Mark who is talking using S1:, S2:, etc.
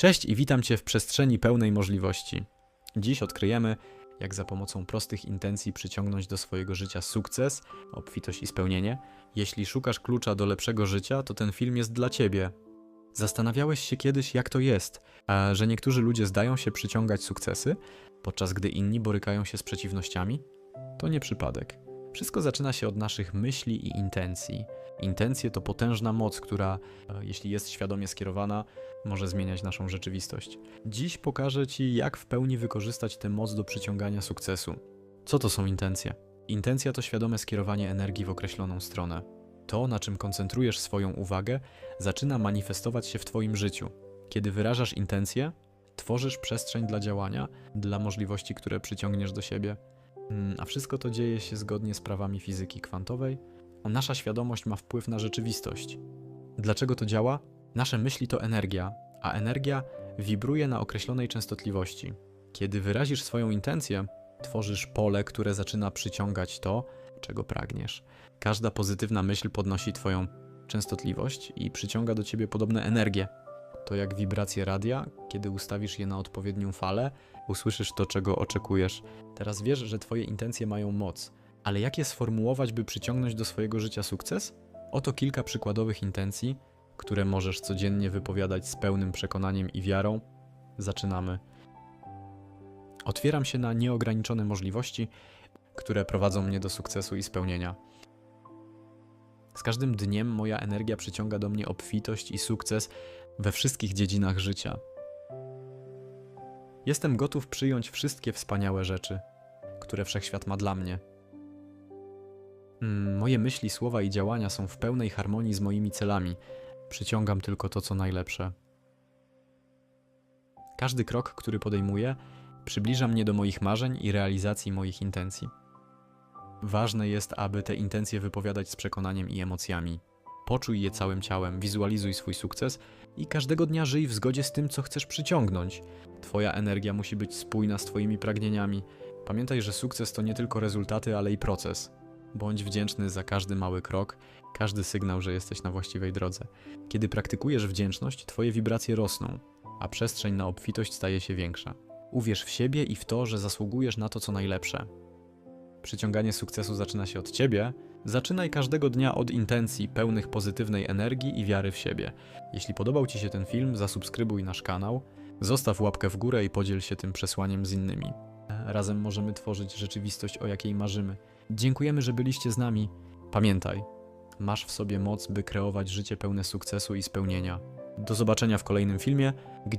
S1: Cześć i witam Cię w przestrzeni pełnej możliwości. Dziś odkryjemy, jak za pomocą prostych intencji przyciągnąć do swojego życia sukces, obfitość i spełnienie. Jeśli szukasz klucza do lepszego życia, to ten film jest dla Ciebie. Zastanawiałeś się kiedyś, jak to jest, że niektórzy ludzie zdają się przyciągać sukcesy, podczas gdy inni borykają się z przeciwnościami? To nie przypadek. Wszystko zaczyna się od naszych myśli i intencji. Intencje to potężna moc, która, e, jeśli jest świadomie skierowana, może zmieniać naszą rzeczywistość. Dziś pokażę Ci, jak w pełni wykorzystać tę moc do przyciągania sukcesu. Co to są intencje? Intencja to świadome skierowanie energii w określoną stronę. To, na czym koncentrujesz swoją uwagę, zaczyna manifestować się w Twoim życiu. Kiedy wyrażasz intencje, tworzysz przestrzeń dla działania, dla możliwości, które przyciągniesz do siebie. Mm, A wszystko to dzieje się zgodnie z prawami fizyki kwantowej. Nasza świadomość ma wpływ na rzeczywistość. Dlaczego to działa? Nasze myśli to energia, a energia wibruje na określonej częstotliwości. Kiedy wyrazisz swoją intencję, tworzysz pole, które zaczyna przyciągać to, czego pragniesz. Każda pozytywna myśl podnosi Twoją częstotliwość i przyciąga do Ciebie podobne energie. To jak wibracje radia, kiedy ustawisz je na odpowiednią falę, usłyszysz to, czego oczekujesz. Teraz wiesz, że Twoje intencje mają moc, ale jak je sformułować, by przyciągnąć do swojego życia sukces? Oto kilka przykładowych intencji, które możesz codziennie wypowiadać z pełnym przekonaniem i wiarą. Zaczynamy. Otwieram się na nieograniczone możliwości, które prowadzą mnie do sukcesu i spełnienia. Z każdym dniem moja energia przyciąga do mnie obfitość i sukces we wszystkich dziedzinach życia. Jestem gotów przyjąć wszystkie wspaniałe rzeczy, które wszechświat ma dla mnie. Mm, Moje myśli, słowa i działania są w pełnej harmonii z moimi celami. Przyciągam tylko to, co najlepsze. Każdy krok, który podejmuję, przybliża mnie do moich marzeń i realizacji moich intencji. Ważne jest, aby te intencje wypowiadać z przekonaniem i emocjami. Poczuj je całym ciałem, wizualizuj swój sukces i każdego dnia żyj w zgodzie z tym, co chcesz przyciągnąć. Twoja energia musi być spójna z Twoimi pragnieniami. Pamiętaj, że sukces to nie tylko rezultaty, ale i proces. Bądź wdzięczny za każdy mały krok, każdy sygnał, że jesteś na właściwej drodze. Kiedy praktykujesz wdzięczność, Twoje wibracje rosną, a przestrzeń na obfitość staje się większa. Uwierz w siebie i w to, że zasługujesz na to, co najlepsze. Przyciąganie sukcesu zaczyna się od ciebie. Zaczynaj każdego dnia od intencji pełnych pozytywnej energii i wiary w siebie. Jeśli podobał Ci się ten film, zasubskrybuj nasz kanał, zostaw łapkę w górę i podziel się tym przesłaniem z innymi. Razem możemy tworzyć rzeczywistość, o jakiej marzymy. Dziękujemy, że byliście z nami. Pamiętaj, masz w sobie moc, by kreować życie pełne sukcesu i spełnienia. Do zobaczenia w kolejnym filmie.